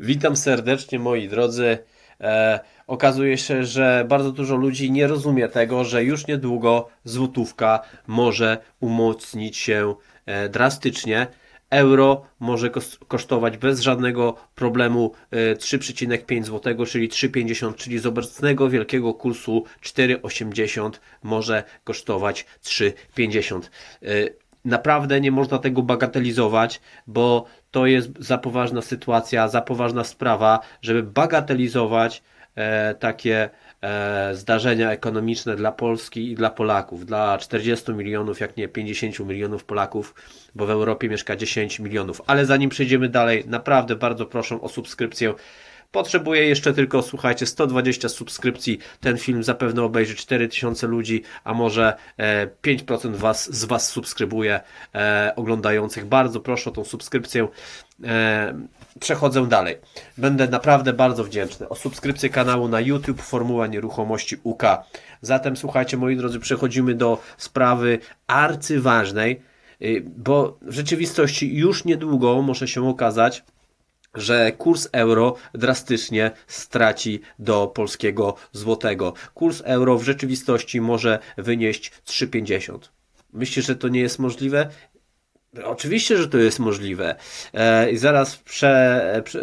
Witam serdecznie moi drodzy. E, okazuje się, że bardzo dużo ludzi nie rozumie tego, że już niedługo złotówka może umocnić się e, drastycznie. Euro może kos- kosztować bez żadnego problemu e, 3,5 zł, czyli 3,50, czyli z obecnego wielkiego kursu 4,80 może kosztować 3,50. E, Naprawdę nie można tego bagatelizować, bo to jest za poważna sytuacja, za poważna sprawa, żeby bagatelizować e, takie e, zdarzenia ekonomiczne dla Polski i dla Polaków, dla 40 milionów, jak nie 50 milionów Polaków, bo w Europie mieszka 10 milionów. Ale zanim przejdziemy dalej, naprawdę bardzo proszę o subskrypcję. Potrzebuję jeszcze tylko, słuchajcie, 120 subskrypcji. Ten film zapewne obejrzy 4000 ludzi, a może e, 5% was, z Was subskrybuje e, oglądających. Bardzo proszę o tą subskrypcję. E, przechodzę dalej. Będę naprawdę bardzo wdzięczny o subskrypcję kanału na YouTube Formuła Nieruchomości UK. Zatem słuchajcie, moi drodzy, przechodzimy do sprawy arcyważnej, y, bo w rzeczywistości już niedługo może się okazać, że kurs euro drastycznie straci do polskiego złotego. Kurs euro w rzeczywistości może wynieść 3,50. Myślisz, że to nie jest możliwe? Oczywiście, że to jest możliwe. E, I zaraz prze, prze,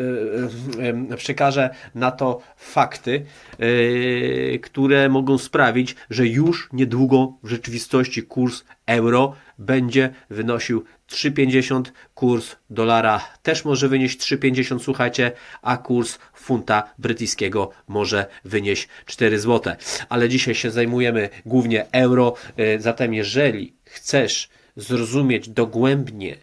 e, e, przekażę na to fakty, które mogą sprawić, że już niedługo w rzeczywistości kurs euro będzie wynosił 3,50, kurs dolara też może wynieść 3,50, słuchajcie, a kurs funta brytyjskiego może wynieść 4 zł. Ale dzisiaj się zajmujemy głównie euro, zatem jeżeli chcesz zrozumieć dogłębnie,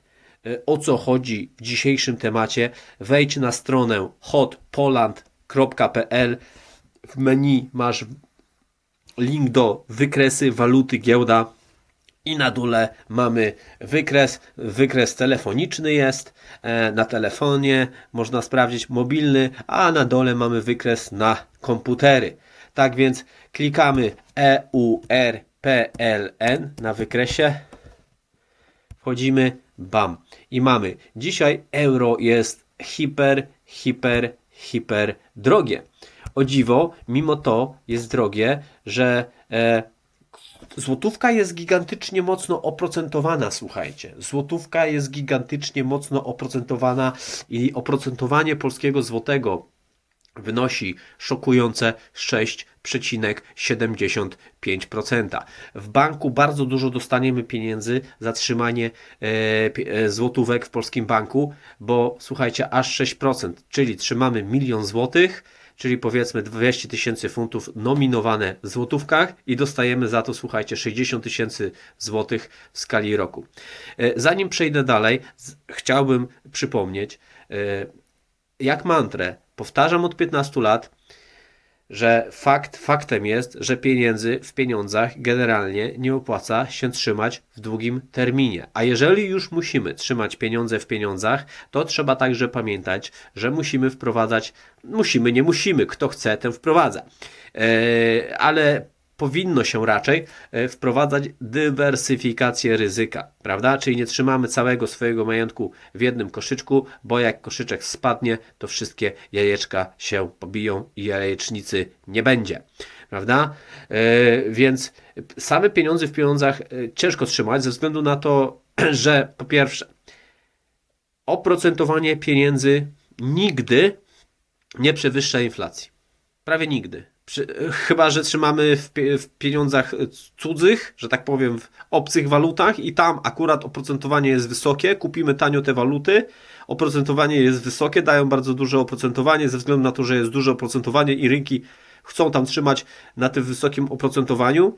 e, o co chodzi w dzisiejszym temacie, wejdź na stronę hotpoland.pl. W menu masz link do wykresy waluty giełda i na dole mamy wykres. Wykres telefoniczny jest e, na telefonie, można sprawdzić mobilny, a na dole mamy wykres na komputery. Tak więc klikamy EURPLN na wykresie wchodzimy, bam. I mamy. Dzisiaj euro jest hiper, hiper, hiper drogie. O dziwo, mimo to jest drogie, że e, złotówka jest gigantycznie mocno oprocentowana, słuchajcie. Złotówka jest gigantycznie mocno oprocentowana i oprocentowanie polskiego złotego wynosi szokujące 6,75%. W banku bardzo dużo dostaniemy pieniędzy za trzymanie e, e, złotówek w polskim banku, bo słuchajcie, aż 6%, czyli trzymamy milion złotych, czyli powiedzmy 200 tysięcy funtów nominowane w złotówkach i dostajemy za to, słuchajcie, 60 tysięcy złotych w skali roku. E, Zanim przejdę dalej, chciałbym przypomnieć, jak mantrę, powtarzam od 15 lat, że fakt faktem jest, że pieniędzy w pieniądzach generalnie nie opłaca się trzymać w długim terminie. A jeżeli już musimy trzymać pieniądze w pieniądzach, to trzeba także pamiętać, że musimy wprowadzać, musimy, nie musimy, kto chce, ten wprowadza. E, ale powinno się raczej e, wprowadzać dywersyfikację ryzyka, prawda? Czyli nie trzymamy całego swojego majątku w jednym koszyczku, bo jak koszyczek spadnie, to wszystkie jajeczka się pobiją i jajecznicy nie będzie, prawda? E, Więc same pieniądze w pieniądzach e, ciężko trzymać ze względu na to, że po pierwsze oprocentowanie pieniędzy nigdy nie przewyższa inflacji. Prawie nigdy. Chyba, że trzymamy w, pie, w pieniądzach cudzych, że tak powiem, w obcych walutach i tam akurat oprocentowanie jest wysokie, kupimy tanio te waluty, oprocentowanie jest wysokie, dają bardzo duże oprocentowanie ze względu na to, że jest duże oprocentowanie i rynki chcą tam trzymać na tym wysokim oprocentowaniu,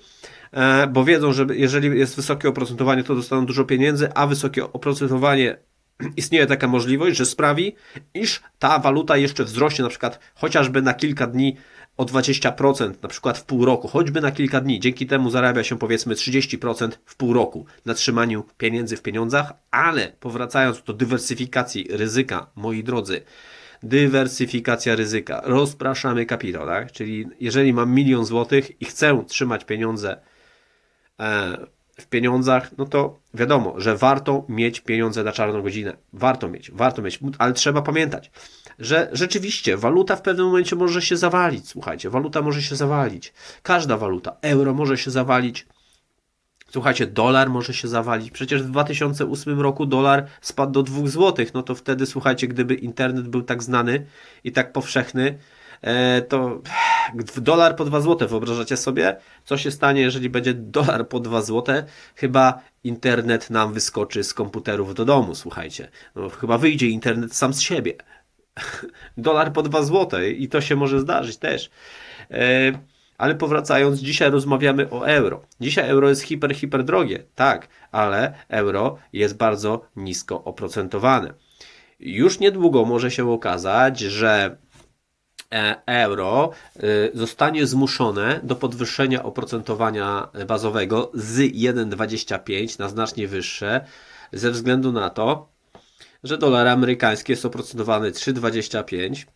e, bo wiedzą, że jeżeli jest wysokie oprocentowanie, to dostaną dużo pieniędzy, a wysokie oprocentowanie istnieje taka możliwość, że sprawi, iż ta waluta jeszcze wzrośnie na przykład chociażby na kilka dni o 20%, na przykład w pół roku, choćby na kilka dni. Dzięki temu zarabia się powiedzmy 30% w pół roku na trzymaniu pieniędzy w pieniądzach, ale powracając do dywersyfikacji ryzyka, moi drodzy, dywersyfikacja ryzyka, rozpraszamy kapitał, tak? Czyli jeżeli mam milion złotych i chcę trzymać pieniądze e, w pieniądzach, no to wiadomo, że warto mieć pieniądze na czarną godzinę. Warto mieć, warto mieć, ale trzeba pamiętać. że rzeczywiście waluta w pewnym momencie może się zawalić. Słuchajcie, waluta może się zawalić. Każda waluta, euro może się zawalić. Słuchajcie, dolar może się zawalić. Przecież w 2008 roku dolar spadł do 2 zł. No to wtedy, słuchajcie, gdyby internet był tak znany i tak powszechny, to dolar po 2 zł. Wyobrażacie sobie, co się stanie, jeżeli będzie dolar po 2 zł? Chyba internet nam wyskoczy z komputerów do domu, słuchajcie. No, chyba wyjdzie internet sam z siebie. dolar po 2 zł i to się może zdarzyć też. E, ale powracając, dzisiaj rozmawiamy o euro. Dzisiaj euro jest hiper, hiper drogie, tak, ale euro jest bardzo nisko oprocentowane. Już niedługo może się okazać, że e, euro y, zostanie zmuszone do podwyższenia oprocentowania bazowego z 1,25 na znacznie wyższe, ze względu na to, że dolar amerykański jest oprocentowany 3,25,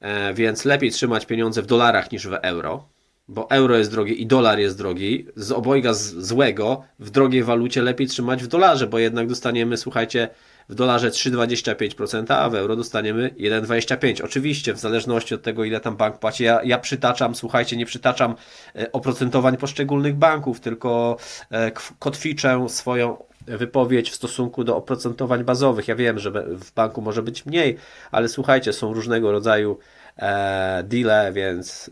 e, więc lepiej trzymać pieniądze w dolarach niż w euro bo euro jest drogie i dolar jest drogi, z obojga złego w drogiej walucie lepiej trzymać w dolarze, bo jednak dostaniemy, słuchajcie, w dolarze 3,25%, a w euro dostaniemy 1,25%. Oczywiście, w zależności od tego, ile tam bank płaci. Ja, ja przytaczam, słuchajcie, nie przytaczam e, oprocentowań poszczególnych banków, tylko e, kotwiczę swoją wypowiedź w stosunku do oprocentowań bazowych. Ja wiem, że w banku może być mniej, ale słuchajcie, są różnego rodzaju e, deale, więc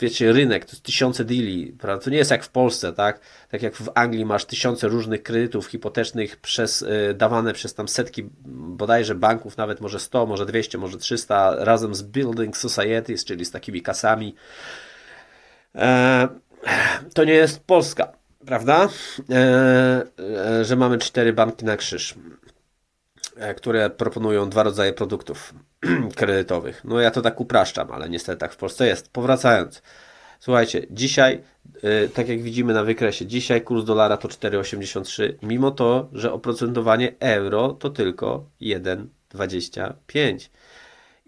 wiecie, rynek to jest tysiące deali, prawda? To nie jest jak w Polsce, tak? Tak jak w Anglii masz tysiące różnych kredytów hipotecznych przez, e, dawane przez tam setki bodajże banków, nawet może 100, może 200, może 300, razem z Building Societies, czyli z takimi kasami. E, to nie jest Polska, prawda? E, e, że mamy cztery banki na krzyż. E, które proponują dwa rodzaje produktów kredytowych. No ja to tak upraszczam, ale niestety tak w Polsce jest. Powracając. Słuchajcie, dzisiaj, yy, tak jak widzimy na wykresie, dzisiaj kurs dolara to 4,83, mimo to, że oprocentowanie euro to tylko 1,25.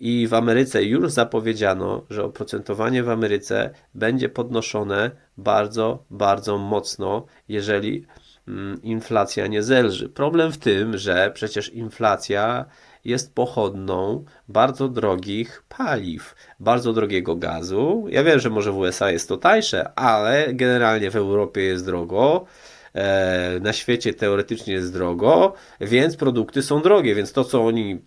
I w Ameryce już zapowiedziano, że oprocentowanie w Ameryce będzie podnoszone bardzo, bardzo mocno, jeżeli Mm, inflacja nie zelży. Problem w tym, że przecież inflacja jest pochodną bardzo drogich paliw, bardzo drogiego gazu. Ja wiem, że może w USA jest to tańsze, ale generalnie w Europie jest drogo. E, na świecie teoretycznie jest drogo, więc produkty są drogie, więc to, co oni e,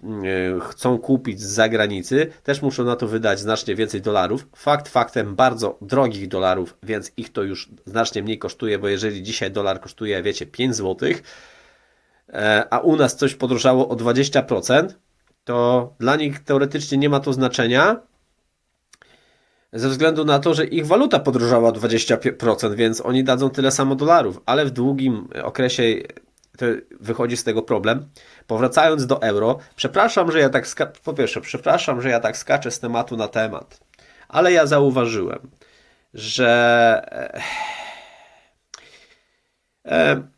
chcą kupić z zagranicy, też muszą na to wydać znacznie więcej dolarów. Fakt faktem bardzo drogich dolarów, więc ich to już znacznie mniej kosztuje, bo jeżeli dzisiaj dolar kosztuje, wiecie, 5 zł, e, a u nas coś podrożało o 20%, to dla nich teoretycznie nie ma to znaczenia, ze względu na to, że ich waluta podrożała 20%, więc oni dadzą tyle samo dolarów, ale w długim okresie wychodzi z tego problem. Powracając do euro, przepraszam, że ja tak po pierwsze, przepraszam, że ja tak skaczę z tematu na temat, ale ja zauważyłem, że e,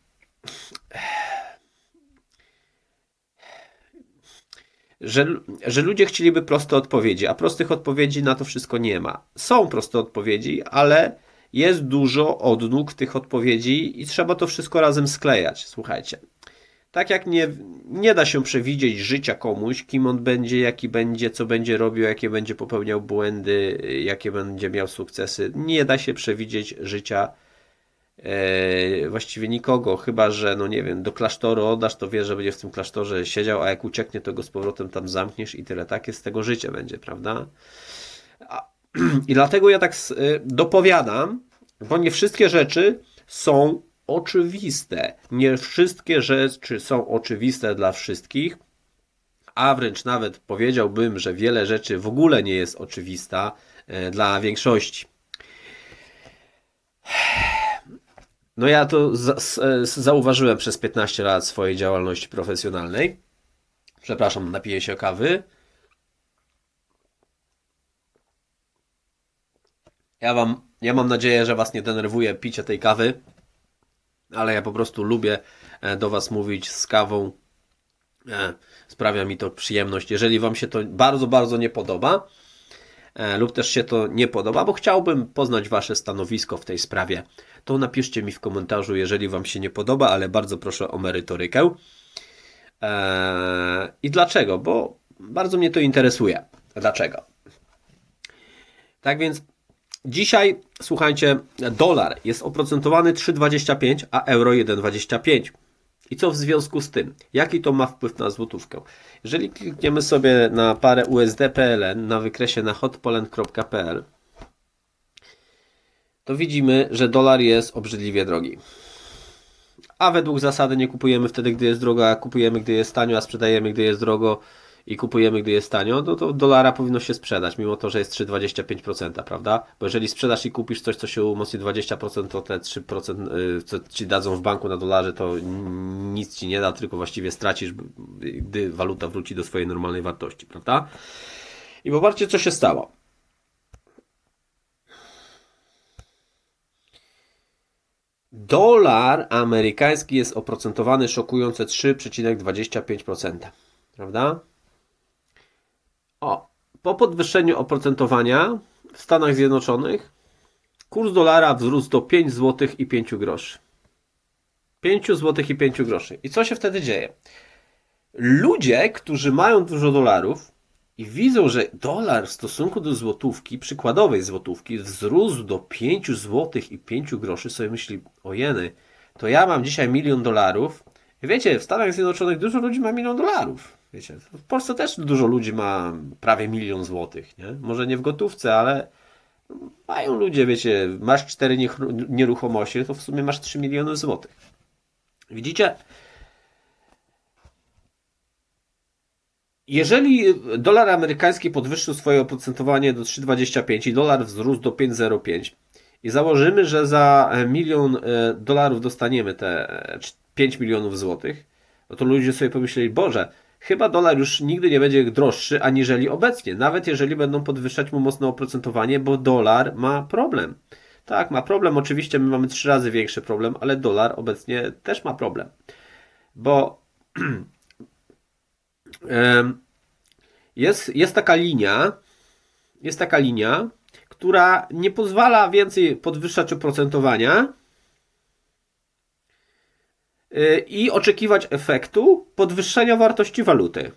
że, że ludzie chcieliby proste odpowiedzi, a prostych odpowiedzi na to wszystko nie ma. Są proste odpowiedzi, ale jest dużo odnóg tych odpowiedzi i trzeba to wszystko razem sklejać. Słuchajcie. Tak jak nie, nie da się przewidzieć życia komuś, kim on będzie, jaki będzie, co będzie robił, jakie będzie popełniał błędy, jakie będzie miał sukcesy, nie da się przewidzieć życia e, właściwie nikogo, chyba że, no nie wiem, do klasztoru oddasz, to wiesz, że będzie w tym klasztorze siedział, a jak ucieknie, to go z powrotem tam zamkniesz i tyle. Takie z tego życia będzie, prawda? I dlatego ja tak e, dopowiadam, bo nie wszystkie rzeczy są oczywiste. Nie wszystkie rzeczy są oczywiste dla wszystkich, a wręcz nawet powiedziałbym, że wiele rzeczy w ogóle nie jest oczywista e, dla większości. No ja to zauważyłem przez 15 lat swojej działalności profesjonalnej. Przepraszam, napiję się kawy. Ja wam, ja mam nadzieję, że was nie denerwuje picie tej kawy, ale ja po prostu lubię e, do was mówić z kawą. E, sprawia mi to przyjemność. Jeżeli wam się to bardzo, bardzo nie podoba, E, lub też się to nie podoba, bo chciałbym poznać Wasze stanowisko w tej sprawie, to napiszcie mi w komentarzu, jeżeli Wam się nie podoba, ale bardzo proszę o merytorykę. Eee, I dlaczego? Bo bardzo mnie to interesuje. dlaczego. Tak więc dzisiaj, słuchajcie, dolar jest oprocentowany 3,25, a euro 1,25. I co w związku z tym? Jaki to ma wpływ na złotówkę? Jeżeli klikniemy sobie na parę USD-PLN na wykresie na hotpoland.pl, to widzimy, że dolar jest obrzydliwie drogi. A według zasady nie kupujemy wtedy, gdy jest drogo, a kupujemy, gdy jest tanio, a sprzedajemy, gdy jest drogo i kupujemy, gdy jest tanio, no to dolara powinno się sprzedać, mimo to, że jest 3,25%, prawda? Bo jeżeli sprzedasz i kupisz coś, co się umocni 20%, to te 3%, y, co ci dadzą w banku na dolarze, to nic ci nie da, tylko właściwie stracisz, gdy waluta wróci do swojej normalnej wartości, prawda? I popatrzcie, co się stało. Dolar amerykański jest oprocentowany szokujące 3,25%. Prawda? O, po podwyższeniu oprocentowania w Stanach Zjednoczonych kurs dolara wzrósł do 5 zł i 5 groszy. 5 zł i 5 groszy. I co się wtedy dzieje? Ludzie, którzy mają dużo dolarów i widzą, że dolar w stosunku do złotówki, przykładowej złotówki, wzrósł do 5 zł i 5 groszy, sobie myśli, ojeny, to ja mam dzisiaj milion dolarów. Wiecie, w Stanach Zjednoczonych dużo ludzi ma milion dolarów. Wiecie, w Polsce też dużo ludzi ma prawie milion złotych, nie? Może nie w gotówce, ale mają ludzie, wiecie, masz cztery nieruchomości, to w sumie masz 3 miliony złotych. Widzicie? Jeżeli dolar amerykański podwyższył swoje oprocentowanie do 3,25 i dolar wzrósł do 5,05 i założymy, że za milion e, dolarów dostaniemy te 5 e, milionów złotych, no to ludzie sobie pomyśleli, Boże, chyba dolar już nigdy nie będzie droższy aniżeli obecnie, nawet jeżeli będą podwyższać mu mocno oprocentowanie, bo dolar ma problem. Tak, ma problem. Oczywiście my mamy trzy razy większy problem, ale dolar obecnie też ma problem. Bo jest, jest taka linia, jest taka linia, która nie pozwala więcej podwyższać oprocentowania i oczekiwać efektu podwyższenia wartości waluty.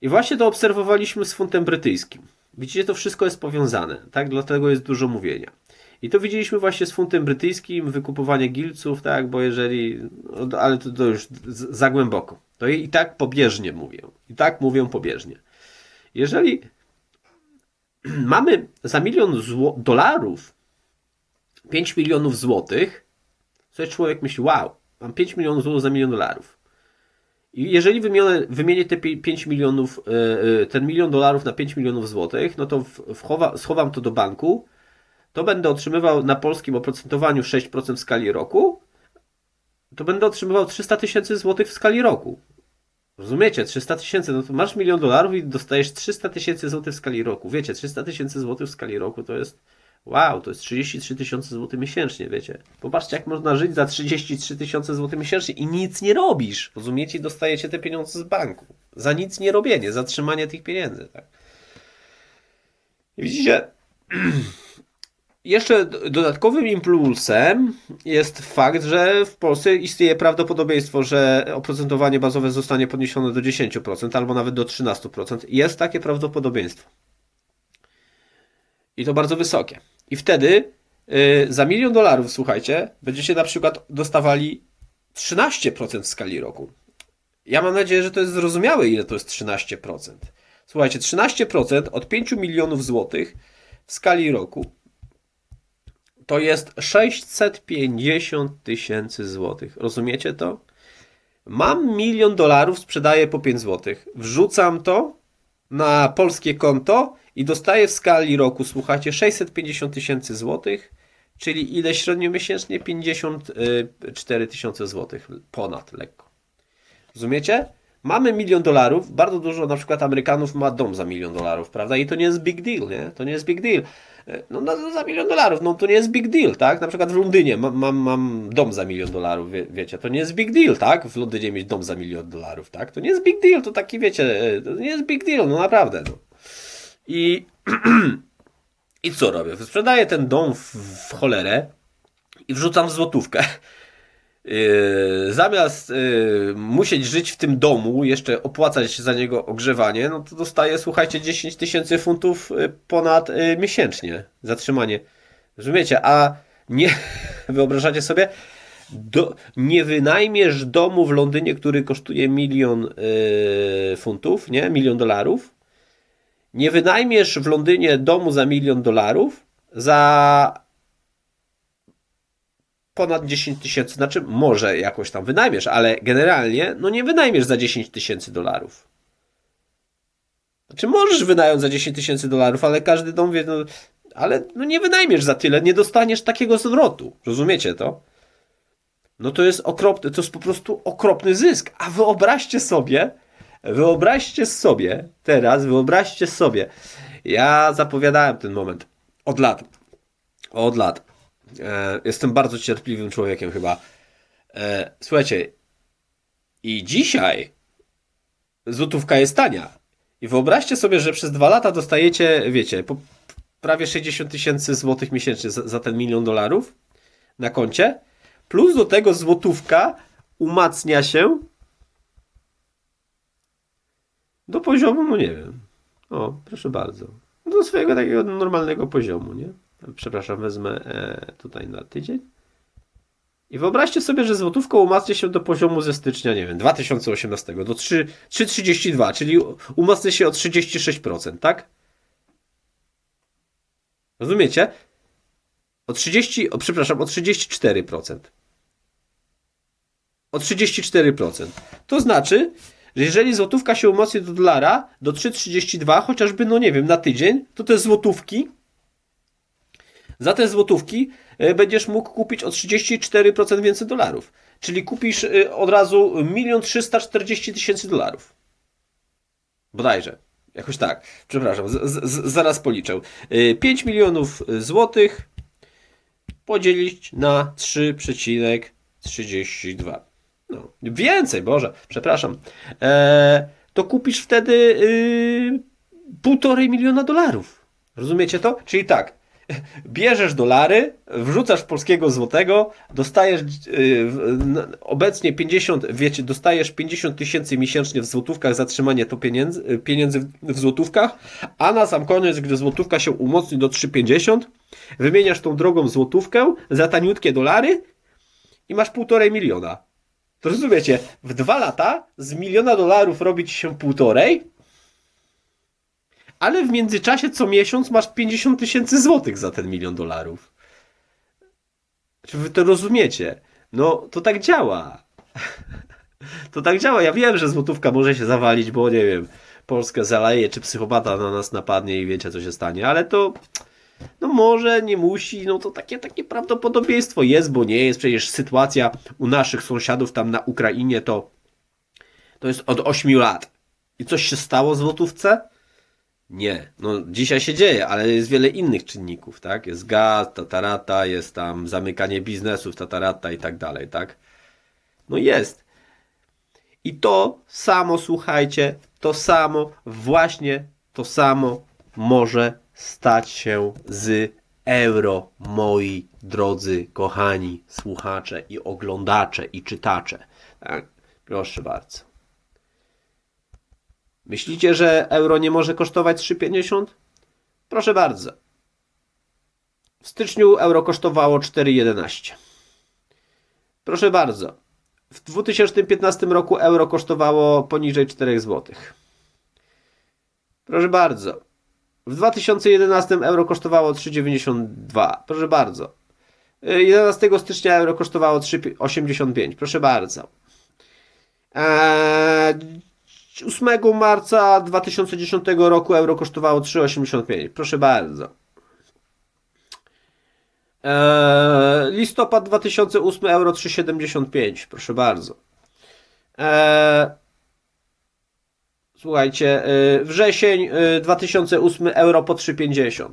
I właśnie to obserwowaliśmy z funtem brytyjskim. Widzicie, to wszystko jest powiązane, tak? Dlatego jest dużo mówienia. I to widzieliśmy właśnie z funtem brytyjskim, wykupowanie gilców, tak? Bo jeżeli, no, ale to, to już za głęboko. To i tak pobieżnie mówię. I tak mówię pobieżnie. Jeżeli mamy za milion dolarów 5 milionów złotych, coś człowiek myśli, wow, mam 5 milionów złotych za milion dolarów. I jeżeli wymienię, wymienię te 5 milionów, e, e, ten milion dolarów na 5 milionów złotych, no to wchowa, schowam to do banku, to będę otrzymywał na polskim oprocentowaniu 6% w skali roku, to będę otrzymywał 300 tysięcy złotych w skali roku. Rozumiecie? 300 tysięcy, no to masz milion dolarów i dostajesz 300 tysięcy złotych w skali roku. Wiecie, 300 tysięcy złotych w skali roku to jest wow, to jest 33 tysiące złotych miesięcznie, wiecie. Popatrzcie, jak można żyć za 33 tysiące złotych miesięcznie i nic nie robisz. Rozumiecie? Dostajecie te pieniądze z banku. Za nic nie robienie, za trzymanie tych pieniędzy, tak. I widzicie, Jeszcze dodatkowym impulsem jest fakt, że w Polsce istnieje prawdopodobieństwo, że oprocentowanie bazowe zostanie podniesione do 10% albo nawet do 13%. Jest takie prawdopodobieństwo. I to bardzo wysokie. I wtedy yy, za milion dolarów, słuchajcie, będziecie na przykład dostawali 13% w skali roku. Ja mam nadzieję, że to jest zrozumiałe, ile to jest 13%. Słuchajcie, 13% od 5 milionów złotych w skali roku to jest 650 tysięcy złotych. Rozumiecie to? Mam milion dolarów, sprzedaję po 5 złotych. Wrzucam to na polskie konto i dostaję w skali roku, słuchajcie, 650 tysięcy złotych, czyli ile średnio miesięcznie? 54 tysiące złotych, ponad lekko. Rozumiecie? Mamy milion dolarów, bardzo dużo na przykład Amerykanów ma dom za milion dolarów, prawda? I to nie jest big deal, nie? To nie jest big deal. No, no za milion dolarów, no to nie jest big deal, tak? Na przykład w Londynie mam, mam, mam dom za milion dolarów, wie, wiecie, to nie jest big deal, tak? W Londynie mieć dom za milion dolarów, tak? To nie jest big deal, to taki, wiecie, to nie jest big deal, no naprawdę, no. I, i co robię? Sprzedaję ten dom w, w cholerę i wrzucam w złotówkę. Yy, zamiast yy, musieć żyć w tym domu, jeszcze opłacać za niego ogrzewanie, no to dostaje, słuchajcie, 10 tysięcy funtów yy, ponad yy, miesięcznie zatrzymanie. Rozumiecie? A nie wyobrażacie sobie, do, nie wynajmiesz domu w Londynie, który kosztuje milion yy, funtów, nie? Milion dolarów. Nie wynajmiesz w Londynie domu za milion dolarów za ponad 10 tysięcy, znaczy może jakoś tam wynajmiesz, ale generalnie no nie wynajmiesz za 10 tysięcy dolarów. Znaczy możesz wynająć za 10 tysięcy dolarów, ale każdy dom wie, no, ale no nie wynajmiesz za tyle, nie dostaniesz takiego zwrotu. Rozumiecie to? No to jest okropny, to jest po prostu okropny zysk. A wyobraźcie sobie, wyobraźcie sobie, teraz wyobraźcie sobie, ja zapowiadałem ten moment od lat, od lat. E, jestem bardzo cierpliwym człowiekiem chyba. E, słuchajcie, i dzisiaj złotówka jest tania. I wyobraźcie sobie, że przez dwa lata dostajecie, wiecie, po prawie 60 tysięcy złotych miesięcznie za, za ten milion dolarów na koncie. Plus do tego złotówka umacnia się do poziomu, no nie wiem. O, proszę bardzo. Do swojego takiego normalnego poziomu, nie? Przepraszam, wezmę e, tutaj na tydzień. I wyobraźcie sobie, że złotówka umacnia się do poziomu ze stycznia, nie wiem, 2018 do 3,32, czyli umacnia się o 36%, tak? Rozumiecie? O 30, o, przepraszam, o 34%. O 34%. To znaczy, że jeżeli złotówka się umocni do dolara do 3,32, chociażby, no nie wiem, na tydzień, to te złotówki za te złotówki e, będziesz mógł kupić o 34% więcej dolarów. Czyli kupisz e, od razu 1 340 tysięcy dolarów. Bodajże. Jakoś tak. Przepraszam, z, z, zaraz policzę. 5 e, milionów złotych podzielić na 3,32. No, więcej, Boże, przepraszam. Eee, to kupisz wtedy yy, półtorej miliona dolarów. Rozumiecie to? Czyli tak, bierzesz dolary, wrzucasz polskiego złotego, dostajesz yy, obecnie 50, wiecie, dostajesz 50 tysięcy miesięcznie w złotówkach za trzymanie to pieniędzy, y, pieniędzy w, w złotówkach, a na sam koniec, gdy złotówka się umocni do 3,50, wymieniasz tą drogą złotówkę za taniutkie dolary i masz półtorej miliona. To rozumiecie, w dwa lata z miliona dolarów robi ci się półtorej, ale w międzyczasie co miesiąc masz 50 tysięcy złotych za ten milion dolarów. Czy wy to rozumiecie? No, to tak działa. To tak działa. Ja wiem, że złotówka może się zawalić, bo nie wiem, Polskę zaleje, czy psychopata na nas napadnie i wiecie, co się stanie, ale to no może, nie musi, no to takie, takie prawdopodobieństwo jest, bo nie jest. Przecież sytuacja u naszych sąsiadów tam na Ukrainie to, to jest od 8 lat. I coś się stało złotówce? Nie. No dzisiaj się dzieje, ale jest wiele innych czynników, tak? Jest gaz, tatarata, jest tam zamykanie biznesów, tatarata i tak dalej, tak? No jest. I to samo, słuchajcie, to samo, właśnie to samo może stać się z euro, moi drodzy, kochani słuchacze i oglądacze i czytacze. Tak? Proszę bardzo. Myślicie, że euro nie może kosztować 3,50? Proszę bardzo. W styczniu euro kosztowało 4,11. Proszę bardzo. W 2015 roku euro kosztowało poniżej 4 zł. Proszę bardzo. W 2011 euro kosztowało 3,92. Proszę bardzo. 11 stycznia euro kosztowało 3,85. Proszę bardzo. Eee, 8 marca 2010 roku euro kosztowało 3,85. Proszę bardzo. Eee, listopad 2008 euro 3,75. Proszę bardzo. Eee, słuchajcie, e, wrzesień e, 2008 euro po 3,50.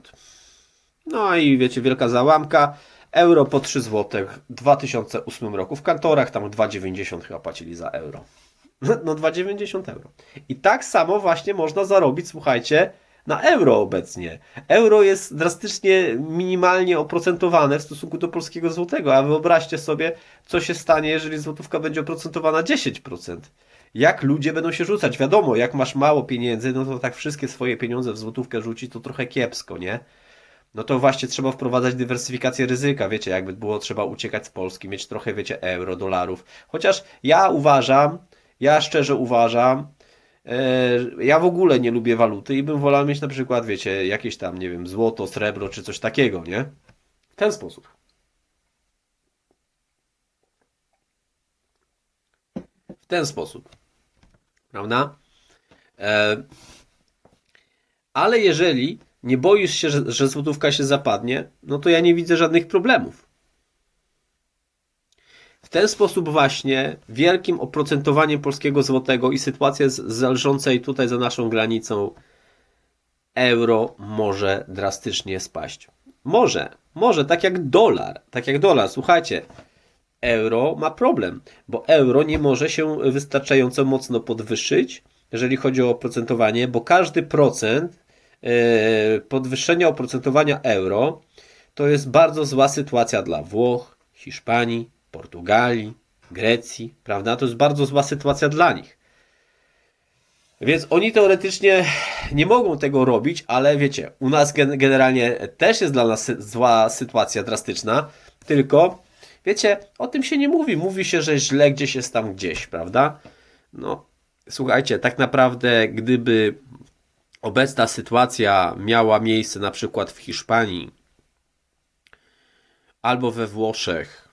No i wiecie, wielka załamka. Euro po 3 zł w 2008 roku. W kantorach tam 2,90 chyba płacili za euro. No 2,90 euro. I tak samo właśnie można zarobić, słuchajcie, na euro obecnie. Euro jest drastycznie minimalnie oprocentowane w stosunku do polskiego złotego, a wyobraźcie sobie, co się stanie, jeżeli złotówka będzie oprocentowana 10%. Jak ludzie będą się rzucać? Wiadomo, jak masz mało pieniędzy, no to tak wszystkie swoje pieniądze w złotówkę rzucić, to trochę kiepsko, nie? No to właśnie trzeba wprowadzać dywersyfikację ryzyka, wiecie, jakby było trzeba uciekać z Polski, mieć trochę, wiecie, euro, dolarów. Chociaż ja uważam, ja szczerze uważam, e, ja w ogóle nie lubię waluty i bym wolał mieć na przykład, wiecie, jakieś tam, nie wiem, złoto, srebro czy coś takiego, nie? W ten sposób. W ten sposób. Prawda? E, ale jeżeli nie boisz się, że, że złotówka się zapadnie, no to ja nie widzę żadnych problemów. W ten sposób właśnie wielkim oprocentowaniem polskiego złotego i sytuacja z- zależącej tutaj za naszą granicą euro może drastycznie spaść. Może, może, tak jak dolar, tak jak dolar, słuchajcie, euro ma problem, bo euro nie może się wystarczająco mocno podwyższyć, jeżeli chodzi o oprocentowanie, bo każdy procent e, podwyższenia oprocentowania euro to jest bardzo zła sytuacja dla Włoch, Hiszpanii, Portugalii, Grecji, prawda? To jest bardzo zła sytuacja dla nich. Więc oni teoretycznie nie mogą tego robić, ale wiecie, u nas gen- generalnie też jest dla nas zła sytuacja drastyczna, tylko wiecie, o tym się nie mówi. Mówi się, że źle gdzieś jest tam gdzieś, prawda? No, słuchajcie, tak naprawdę, gdyby obecna sytuacja miała miejsce na przykład w Hiszpanii albo we Włoszech,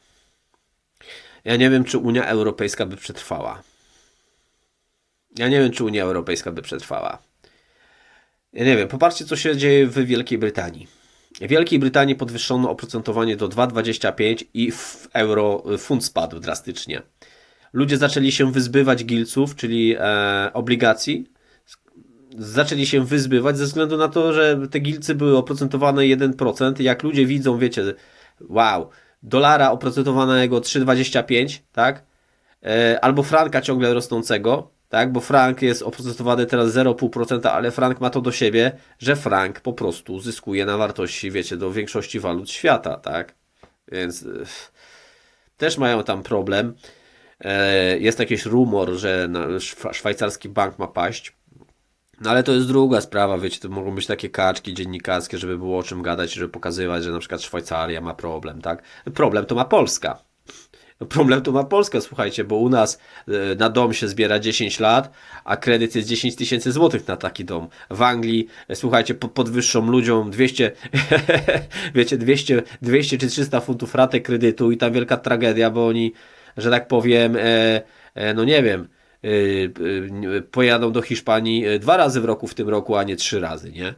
ja nie wiem, czy Unia Europejska by przetrwała. Ja nie wiem, czy Unia Europejska by przetrwała. Ja nie wiem, popatrzcie, co się dzieje w Wielkiej Brytanii. W Wielkiej Brytanii podwyższono oprocentowanie do 2,25 i w euro funt spadł drastycznie. Ludzie zaczęli się wyzbywać gilców, czyli e, obligacji. Zaczęli się wyzbywać ze względu na to, że te gilcy były oprocentowane 1%. Jak ludzie widzą, wiecie, wow, dolara oprocentowanego 3,25, tak? E, albo franka ciągle rosnącego, tak? Bo frank jest oprocentowany teraz 0,5%, ale frank ma to do siebie, że frank po prostu zyskuje na wartości, wiecie, do większości walut świata, tak? Więc e, też mają tam problem. E, Jest jakiś rumor, że szwajcarski bank ma paść. No ale to jest druga sprawa, wiecie, to mogą być takie kaczki dziennikarskie, żeby było o czym gadać, żeby pokazywać, że na przykład Szwajcaria ma problem, tak? Problem to ma Polska. Problem to ma Polska, słuchajcie, bo u nas e, na dom się zbiera 10 lat, a kredyt jest 10 tysięcy złotych na taki dom. W Anglii, e, słuchajcie, po- podwyższą ludziom 200, wiecie, 200, 200 czy 300 funtów ratę kredytu i ta wielka tragedia, bo oni, że tak powiem, e, no nie wiem, pojadą do Hiszpanii dwa razy w roku w tym roku, a nie trzy razy, nie?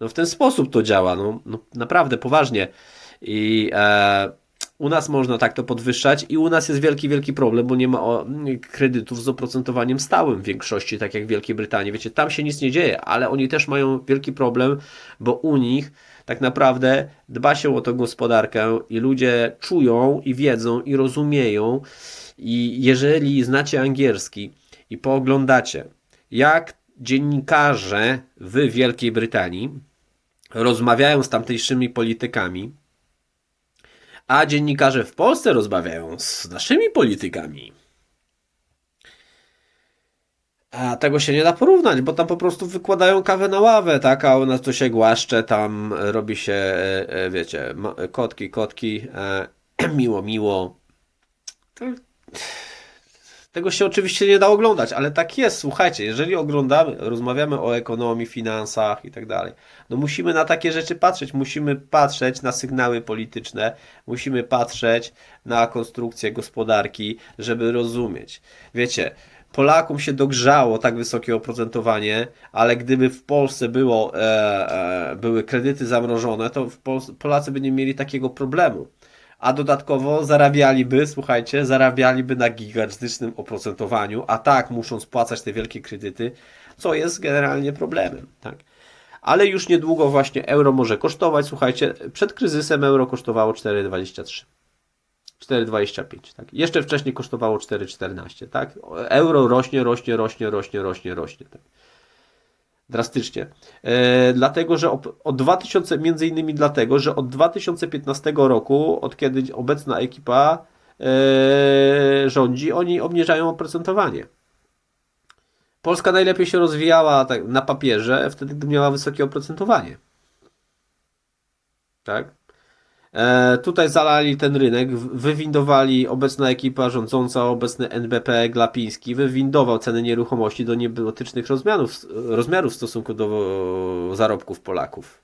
No w ten sposób to działa, no, no naprawdę, poważnie. I e, u nas można tak to podwyższać i u nas jest wielki, wielki problem, bo nie ma kredytów z oprocentowaniem stałym w większości, tak jak w Wielkiej Brytanii. Wiecie, tam się nic nie dzieje, ale oni też mają wielki problem, bo u nich tak naprawdę dba się o tę gospodarkę i ludzie czują i wiedzą i rozumieją i jeżeli znacie angielski i pooglądacie, jak dziennikarze w Wielkiej Brytanii rozmawiają z tamtejszymi politykami, a dziennikarze w Polsce rozmawiają z naszymi politykami. A tego się nie da porównać, bo tam po prostu wykładają kawę na ławę, tak? A u nas to się głaszcze, tam robi się, e, e, wiecie, kotki, kotki, e, miło, miło. Tego się oczywiście nie da oglądać, ale tak jest, słuchajcie, jeżeli oglądamy, rozmawiamy o ekonomii, finansach i tak dalej, no musimy na takie rzeczy patrzeć, musimy patrzeć na sygnały polityczne, musimy patrzeć na konstrukcję gospodarki, żeby rozumieć. Wiecie, Polakom się dogrzało tak wysokie oprocentowanie, ale gdyby w Polsce było, e, e, były kredyty zamrożone, to Polacy by nie mieli takiego problemu a dodatkowo zarabialiby, słuchajcie, zarabialiby na gigantycznym oprocentowaniu, a tak muszą spłacać te wielkie kredyty, co jest generalnie problemem, tak. Ale już niedługo właśnie euro może kosztować, słuchajcie, przed kryzysem euro kosztowało 4,23. 4,25, tak. Jeszcze wcześniej kosztowało 4,14, tak. Euro rośnie, rośnie, rośnie, rośnie, rośnie, rośnie, tak. Drastycznie. E, dlatego, że op- od 2000, między innymi dlatego, że od 2015 roku, od kiedy obecna ekipa e, rządzi, oni obniżają oprocentowanie. Polska najlepiej się rozwijała tak, na papierze, wtedy gdy miała wysokie oprocentowanie. Tak? E, tutaj zalali ten rynek, wywindowali obecna ekipa rządząca, obecny NBP Glapiński, wywindował ceny nieruchomości do niebotycznych rozmiarów, rozmiarów w stosunku do zarobków Polaków.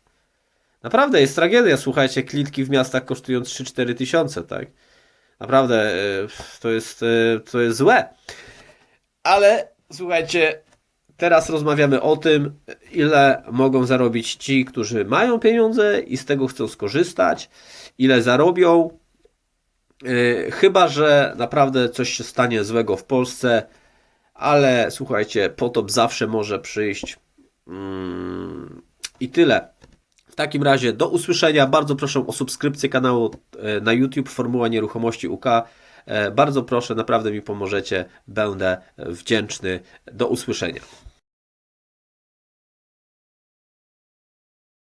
Naprawdę jest tragedia, słuchajcie, klitki w miastach kosztują 3-4 tysiące, tak? Naprawdę e, to jest, e, to jest złe. Ale słuchajcie, teraz rozmawiamy o tym, ile mogą zarobić ci, którzy mają pieniądze i z tego chcą skorzystać, ile zarobią. Yy, Chyba, że naprawdę coś się stanie złego w Polsce, ale słuchajcie, potop zawsze może przyjść. Mm, I tyle. W takim razie do usłyszenia. Bardzo proszę o subskrypcję kanału e, na YouTube Formuła Nieruchomości UK. E, Bardzo proszę, naprawdę mi pomożecie. Będę wdzięczny. Do usłyszenia.